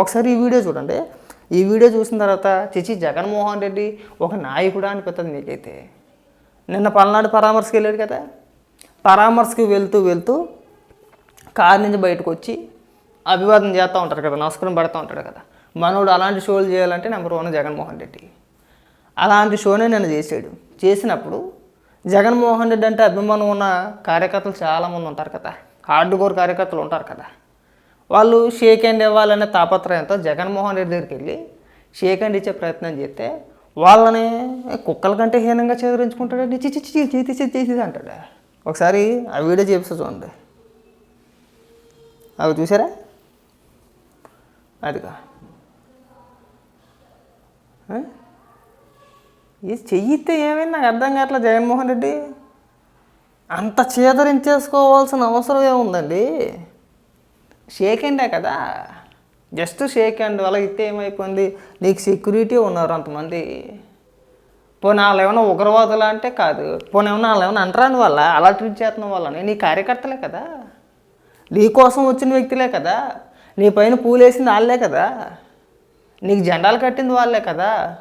ఒకసారి ఈ వీడియో చూడండి. ఈ వీడియో చూసిన తర్వాత చిచి జగన్మోహన్ రెడ్డి ఒక నాయకుడా అనిపిస్తుంది నీకైతే. నిన్న పల్నాడు పరామర్శకు వెళ్ళాడు కదా. పరామర్శకు వెళ్తూ వెళ్తూ కారు నుంచి బయటకు వచ్చి అభివాదం చేస్తూ ఉంటారు కదా నమస్కారం పెడతా ఉంటాడు కదా. మనోడు అలాంటి షోలు చేయాలంటే నెంబర్ వన్ జగన్మోహన్ రెడ్డి. అలాంటి షోనే నేను చేసాడు చేసినప్పుడు జగన్మోహన్ రెడ్డి అంటే అభిమానం ఉన్న కార్యకర్తలు చాలామంది ఉంటారు కదా. హార్డ్ కోర్ కార్యకర్తలు ఉంటారు కదా. వాళ్ళు షేక్ హ్యాండ్ ఇవ్వాలనే తాపత్రయంతో జగన్మోహన్ రెడ్డి దగ్గరికి వెళ్ళి షేక్ హ్యాండ్ ఇచ్చే ప్రయత్నం చేస్తే వాళ్ళని కుక్కల కంటే హీనంగా చేదరించుకుంటాడు చిచి చిచి చేతి చేతి అంటాడు. ఒకసారి ఆ వీడియో చేపిస్తా చూడండి. అవి చూసారా? అదిగా. ఇది చెయ్యితే ఏమైంది? నాకు అర్థం కావట్లేదు జగన్మోహన్ రెడ్డి. అంత చేదరించేసుకోవాల్సిన అవసరం ఏముందండి? షేక్ హ్యాండే కదా. జస్ట్ షేక్ హ్యాండ్ వల్ల ఇస్తే ఏమైపోయింది? నీకు సెక్యూరిటీ ఉన్నారు అంతమంది. పోనీ వాళ్ళు ఏమైనా ఉగ్రవాదులు అంటే కాదు. పోనీ ఏమైనా వాళ్ళు ఏమైనా అంటరాని వాళ్ళ? అలా ట్రీట్ చేస్తున్న వాళ్ళని. నీ కార్యకర్తలే కదా. నీ కోసం వచ్చిన వ్యక్తులే కదా. నీ పైన పూలేసింది వాళ్ళే కదా. నీకు జెండాలు కట్టింది వాళ్ళే కదా.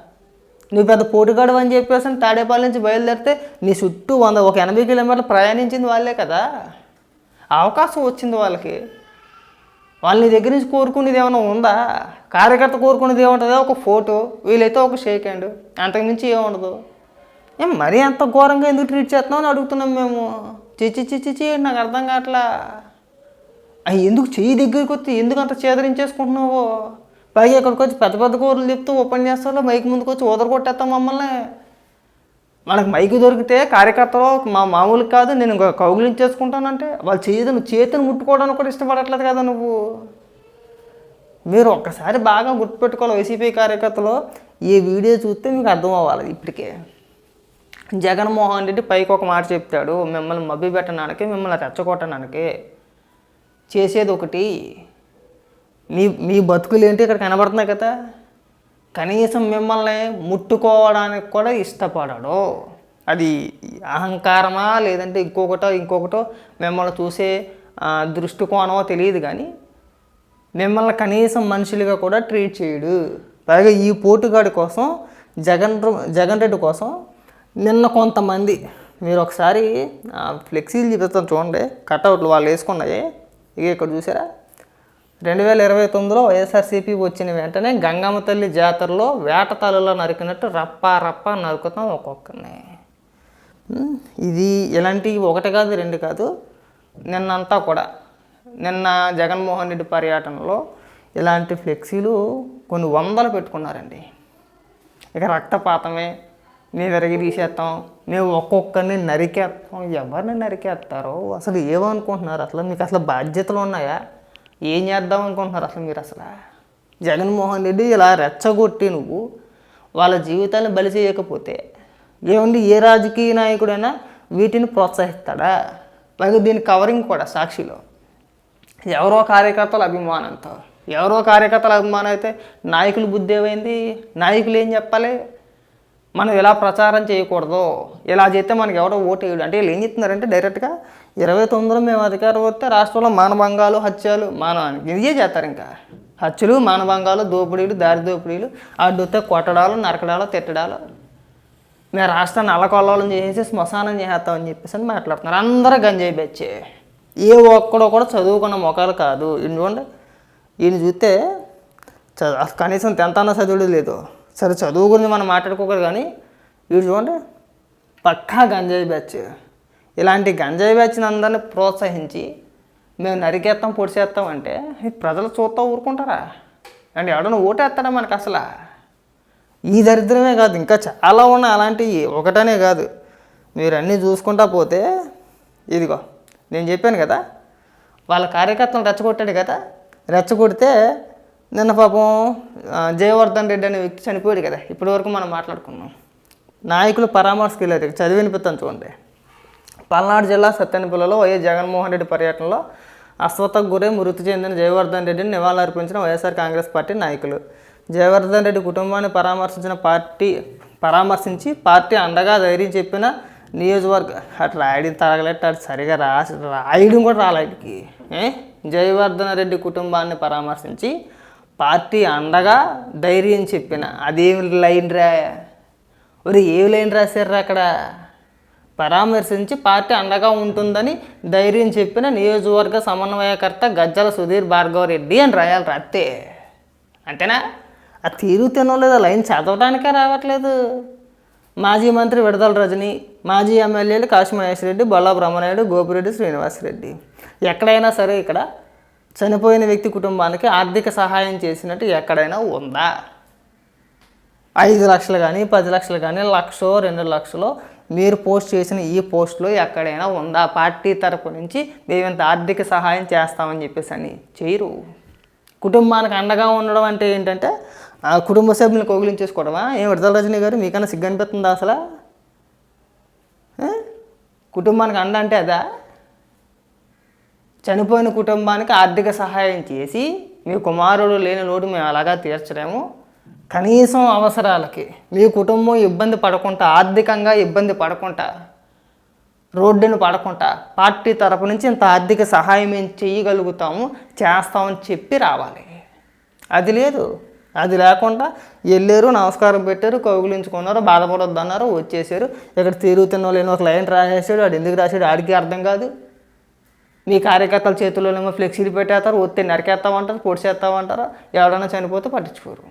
నువ్వు పెద్ద పోటుగాడు అని చెప్పేసి అని తాడేపల్లి నుంచి బయలుదేరితే నీ చుట్టూ వంద ఒక ఎనభై కిలోమీటర్లు ప్రయాణించింది వాళ్ళే కదా. అవకాశం వచ్చింది వాళ్ళకి. వాళ్ళు నీ దగ్గర నుంచి కోరుకునేది ఏమైనా ఉందా? కార్యకర్త కోరుకునేది ఏముంటుందో? ఒక ఫోటో వీలైతే ఒక షేక్ హ్యాండ్. అంతకుమించి ఏముండదు ఏం మరీ అంత ఘోరంగా ఎందుకు ట్రీట్ చేస్తున్నావు అని అడుగుతున్నాం మేము. చిచ్చి చిచ్చి చి నాకు అర్థం కావట్లా. అవి ఎందుకు చెయ్యి దగ్గరికి వచ్చి ఎందుకు అంత చేదరించేసుకుంటున్నావు? పైగా ఇక్కడికి వచ్చి పెద్ద పెద్ద కూరలు చెప్తూ ఉపన్యాసాలు మైక్ ముందుకు వచ్చి ఊదర కొట్టేస్తాం మమ్మల్ని. మనకు మైక్ దొరికితే కార్యకర్తలు మా మామూలు కాదు నేను ఇంకా కౌగిలించేసుకుంటానంటే వాళ్ళు చేయదు నువ్వు చేతిని ముట్టుకోవడానికి కూడా ఇష్టపడట్లేదు కదా నువ్వు. మీరు ఒక్కసారి బాగా గుర్తుపెట్టుకోవాలి వైసీపీ కార్యకర్తలు. ఈ వీడియో చూస్తే మీకు అర్థం అవ్వాలి ఇప్పటికే. జగన్మోహన్ రెడ్డి పైకి ఒక మాట చెప్తాడు మిమ్మల్ని మబ్బి పెట్టడానికి మిమ్మల్ని రెచ్చగొట్టడానికి చేసేది ఒకటి. మీ మీ బతుకులు ఏంటి? ఇక్కడ కనబడుతున్నాయి కదా. కనీసం మిమ్మల్ని ముట్టుకోవడానికి కూడా ఇష్టపడడు. అది అహంకారమా లేదంటే ఇంకొకటో ఇంకొకటో మిమ్మల్ని చూసే దృష్టికోణమో తెలియదు కానీ మిమ్మల్ని కనీసం మనుషులుగా కూడా ట్రీట్ చేయడు. పైగా ఈ పోటుగాడి కోసం జగన్ జగన్ రెడ్డి కోసం నిన్న కొంతమంది మీరు ఒకసారి ఫ్లెక్సీలు చూపిస్తాను చూడండి కట్అవుట్లు వాళ్ళు వేసుకున్నాయి. ఇక ఇక్కడ చూసారా? రెండు వేల ఇరవై తొమ్మిదిలో వైఎస్ఆర్సీపీ వచ్చిన వెంటనే గంగమ్మ తల్లి జాతరలో వేట తలలో నరికినట్టు రప్ప రప్ప నరుకుతాం ఒక్కొక్కరిని. ఇది ఇలాంటివి ఒకటి కాదు రెండు కాదు. నిన్నంతా కూడా. నిన్న జగన్మోహన్ రెడ్డి పర్యటనలో ఇలాంటి ఫ్లెక్సీలు కొన్ని వందలు పెట్టుకున్నారండి. ఇక రక్తపాతమే. మేము విరగి తీసేస్తాం మేము ఒక్కొక్కరిని నరికేస్తాం ఎవరిని నరికేస్తారో అసలు ఏమనుకుంటున్నారు? అసలు మీకు అసలు బాధ్యతలు ఉన్నాయా? ఏం చేద్దాం అనుకుంటున్నారు అసలు మీరు అసలు? జగన్మోహన్ రెడ్డి ఇలా రెచ్చగొట్టి నువ్వు వాళ్ళ జీవితాన్ని బలి చేయకపోతే ఏముంది ఏ రాజకీయ నాయకుడైనా వీటిని ప్రోత్సహిస్తాడా? పైగా దీని కవరింగ్ కూడా సాక్షిలో. ఎవరో కార్యకర్తల అభిమానంతో. ఎవరో కార్యకర్తల అభిమానం అయితే నాయకులు బుద్ధి ఏమైంది? నాయకులు ఏం చెప్పాలి? మనం ఇలా ప్రచారం చేయకూడదు ఇలా చేస్తే మనకి ఎవడో ఓటు వేయడు. అంటే వీళ్ళు ఏం చెప్తున్నారంటే డైరెక్ట్గా ఇరవై తొమ్మిదిలో మేము అధికారం వస్తే రాష్ట్రంలో మానభంగాలు హత్యలు మాన ఇదే చేస్తారు ఇంకా. హత్యలు మానభంగాలు దోపిడీలు దారి దోపిడీలు అడ్డుతే కొట్టడాలు నరకడాలు తిట్టడాలు. మేము రాష్ట్రాన్ని అల్లకొల్లోలం చేసేసి శ్మశానం చేసేస్తామని చెప్పేసి అని మాట్లాడుతున్నారు. అందరూ గంజాయి బెచ్చే. ఏ ఒక్కడో కూడా చదువుకున్న మొఖాలు కాదు. ఈయన చూడండి ఈయన చూస్తే చ- కనీసం టెన్త్ అన్న చదువుడు లేదు. సరే చదువు గురించి మనం మాట్లాడుకోకూడదు కానీ వీడు చూడండి. పక్కా గంజాయి బ్యాచ్. ఇలాంటి గంజాయి బ్యాచ్ని అందరినీ ప్రోత్సహించి మేము నరికేస్తాం పొడిచేస్తాం అంటే ప్రజలు చూస్తా ఊరుకుంటారా? అంటే ఎవడన్నా ఓటేస్తాడా మనకు అసలు? ఈ దరిద్రమే కాదు ఇంకా చాలా ఉన్నాయి అలాంటివి. ఒకటనే కాదు మీరు అన్నీ చూసుకుంటా పోతే ఇదిగో నేను చెప్పాను కదా వాళ్ళ కార్యకర్తలు రెచ్చగొట్టాడు కదా రెచ్చగొడితే నిన్న పాపం జయవర్ధన్ రెడ్డి అనే వ్యక్తి చనిపోయాడు కదా ఇప్పటి వరకు మనం మాట్లాడుకున్నాం. నాయకులు పరామర్శకు వెళ్ళారు చదివి వినిపిస్తాను చూడండి. పల్నాడు జిల్లా సత్తెనపల్లిలో వైఎస్ జగన్మోహన్ రెడ్డి పర్యటనలో అస్వతకు గురై మృతి చెందిన జయవర్ధన్ రెడ్డిని నివాళులర్పించిన వైఎస్ఆర్ కాంగ్రెస్ పార్టీ నాయకులు. జయవర్ధన్ రెడ్డి కుటుంబాన్ని పరామర్శించిన పార్టీ పరామర్శించి పార్టీ అండగా ధైర్యం చెప్పిన నియోజకవర్గ అటు రాయడం తరగలెట్టు అటు సరిగా రాసి రాయడం కూడా రాలేటికి ఏ? జయవర్ధన్ రెడ్డి కుటుంబాన్ని పరామర్శించి పార్టీ అండగా ధైర్యం చెప్పిన. అదేమి లైన్ రా? ఒరే ఏ లైన్ రాశారు అక్కడ? పరామర్శించి పార్టీ అండగా ఉంటుందని ధైర్యం చెప్పిన నియోజకవర్గ సమన్వయకర్త గజ్జల సుధీర్ భార్గవరెడ్డి అని రాయాలి రాస్తే అంతేనా? ఆ తీరు తినలేదు? లైన్ చదవడానికే రావట్లేదు. మాజీ మంత్రి విడదల రజని మాజీ ఎమ్మెల్యేలు కాశీ మహేష్ రెడ్డి బొల్లా బ్రహ్మనాయుడు గోపిరెడ్డి శ్రీనివాసరెడ్డి. ఎక్కడైనా సరే ఇక్కడ చనిపోయిన వ్యక్తి కుటుంబానికి ఆర్థిక సహాయం చేసినట్టు ఎక్కడైనా ఉందా? ఐదు లక్షలు కానీ పది లక్షలు కానీ లక్షో రెండు లక్షలో మీరు పోస్ట్ చేసిన ఈ పోస్ట్లో ఎక్కడైనా ఉందా? పార్టీ తరపు నుంచి మేము ఇంత ఆర్థిక సహాయం చేస్తామని చెప్పేసి అని చేయరు. కుటుంబానికి అండగా ఉండడం అంటే ఏంటంటే కుటుంబ సభ్యులను కోగిలించేసుకోవడమా? ఏం విడుదల రజనీ గారు మీకన్నా సిగ్గు అనిపిస్తుందా అసలు కుటుంబానికి అండ అంటే అదా? చనిపోయిన కుటుంబానికి ఆర్థిక సహాయం చేసి మీ కుమారుడు లేని లోటు మేము అలాగా తీర్చలేము. కనీసం అవసరాలకి మీ కుటుంబం ఇబ్బంది పడకుండా ఆర్థికంగా ఇబ్బంది పడకుండా రోడ్డును పడకుండా పార్టీ తరపు నుంచి ఇంత ఆర్థిక సహాయం ఏం చేయగలుగుతాము చేస్తామని చెప్పి రావాలి. అది లేదు. అది లేకుండా వెళ్ళారు నమస్కారం పెట్టారు కౌగులించుకున్నారు బాధపడొద్దన్నారు వచ్చేసారు. ఇక్కడ తిరుగుతున్న లేని ఒక లైన్ రాసేసాడు వాడు ఎందుకు రాసాడు ఆడికి అర్థం కాదు. మీ కార్యకర్తల చేతుల్లోనేమో ఫ్లెక్సీలు పెట్టేస్తారు ఒత్తి నరికేస్తామంటారు పొడిచేస్తామంటారు ఎవరైనా చనిపోతే పట్టించుకోరు.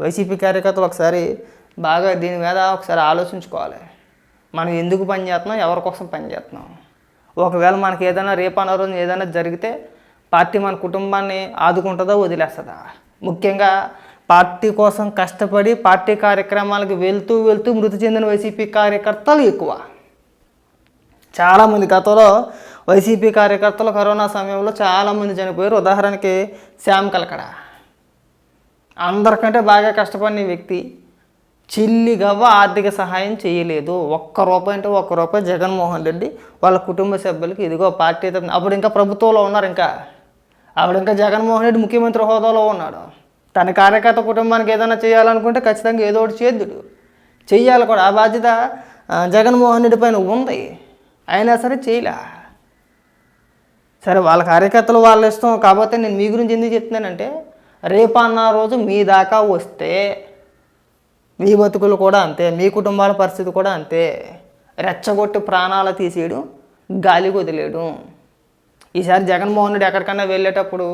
వైసీపీ కార్యకర్తలు ఒకసారి బాగా దీని మీద ఒకసారి ఆలోచించుకోవాలి. మనం ఎందుకు పని చేస్తున్నాం ఎవరి కోసం పని చేస్తున్నాం? ఒకవేళ మనకి ఏదైనా రేపు ఏదైనా జరిగితే పార్టీ మన కుటుంబాన్ని ఆదుకుంటుందా వదిలేస్తుందా? ముఖ్యంగా పార్టీ కోసం కష్టపడి పార్టీ కార్యక్రమాలకు వెళ్తూ వెళ్తూ మృతి చెందిన వైసీపీ కార్యకర్తలు ఎక్కువ. చాలామంది గతంలో వైసీపీ కార్యకర్తలు కరోనా సమయంలో చాలామంది చనిపోయారు. ఉదాహరణకి శ్యామ్ కలకడ. అందరికంటే బాగా కష్టపడిన వ్యక్తి. చిల్లి గవ్వ ఆర్థిక సహాయం చేయలేదు. ఒక్క రూపాయి అంటే ఒక్క రూపాయి జగన్మోహన్ రెడ్డి వాళ్ళ కుటుంబ సభ్యులకి ఇదిగో పార్టీ అప్పుడు ఇంకా ప్రభుత్వంలో ఉన్నారు ఇంకా. ఆవిడ ఇంకా జగన్మోహన్ రెడ్డి ముఖ్యమంత్రి హోదాలో ఉన్నాడు. తన కార్యకర్త కుటుంబానికి ఏదైనా చేయాలనుకుంటే ఖచ్చితంగా ఏదో ఒకటి చేద్దుడు చెయ్యాలి కూడా. ఆ బాధ్యత జగన్మోహన్ రెడ్డి పైన ఉంది. అయినా సరే చేయలే. సరే వాళ్ళ కార్యకర్తలు వాళ్ళ ఇష్టం కాకపోతే నేను మీ గురించి ఎందుకు చెప్తున్నానంటే రేపు అన్న రోజు మీ దాకా వస్తే మీ బతుకులు కూడా అంతే మీ కుటుంబాల పరిస్థితి కూడా అంతే. రెచ్చగొట్టి ప్రాణాలు తీసేయడం గాలి వదిలేయడం ఈసారి జగన్మోహన్ రెడ్డి ఎక్కడికన్నా వెళ్ళేటప్పుడు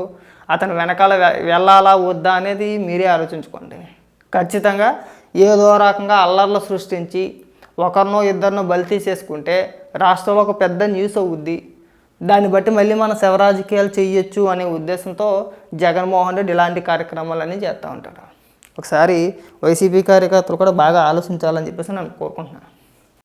అతను వెనకాల వె- వెళ్ళాలా వద్దా అనేది మీరే ఆలోచించుకోండి. ఖచ్చితంగా ఏదో రకంగా అల్లర్లు సృష్టించి ఒకరినో ఇద్దరినో బలి తీసేసుకుంటే రాష్ట్రంలో ఒక పెద్ద న్యూస్ అవుద్ది. దాన్ని బట్టి మళ్ళీ మన శివరాజకీయాలు చేయొచ్చు అనే ఉద్దేశంతో జగన్మోహన్ రెడ్డి ఇలాంటి కార్యక్రమాలన్నీ చేస్తూ ఉంటాడు. ఒకసారి వైసీపీ కార్యకర్తలు కూడా బాగా ఆలోచించాలని చెప్పేసి నేను కోరుకుంటున్నాను.